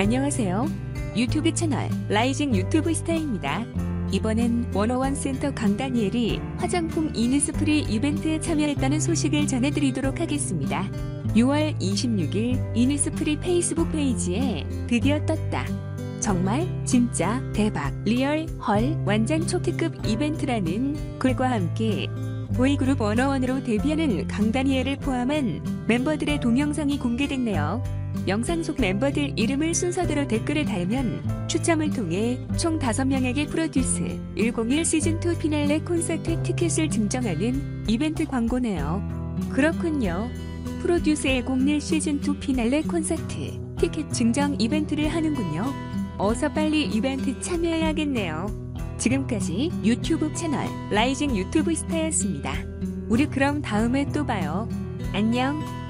안녕하세요. 유튜브 채널 라이징 유튜브 스타입니다. 이번엔 원어원 센터 강다니엘이 화장품 이니스프리 이벤트에 참여했다는 소식을 전해드리도록 하겠습니다. 6월 26일 이니스프리 페이스북 페이지에 드디어 떴다. 정말 진짜 대박 리얼 헐 완전 초특급 이벤트라는 글과 함께 보이그룹 원어원으로 데뷔하는 강다니엘을 포함한 멤버들의 동영상이 공개됐네요. 영상 속 멤버들 이름을 순서대로 댓글에 달면 추첨을 통해 총 5명에게 프로듀스 101 시즌2 피날레 콘서트 티켓을 증정하는 이벤트 광고네요. 그렇군요. 프로듀스 101 시즌2 피날레 콘서트 티켓 증정 이벤트를 하는군요. 어서 빨리 이벤트 참여해야겠네요. 지금까지 유튜브 채널 라이징 유튜브 스타였습니다. 우리 그럼 다음에 또 봐요. 안녕.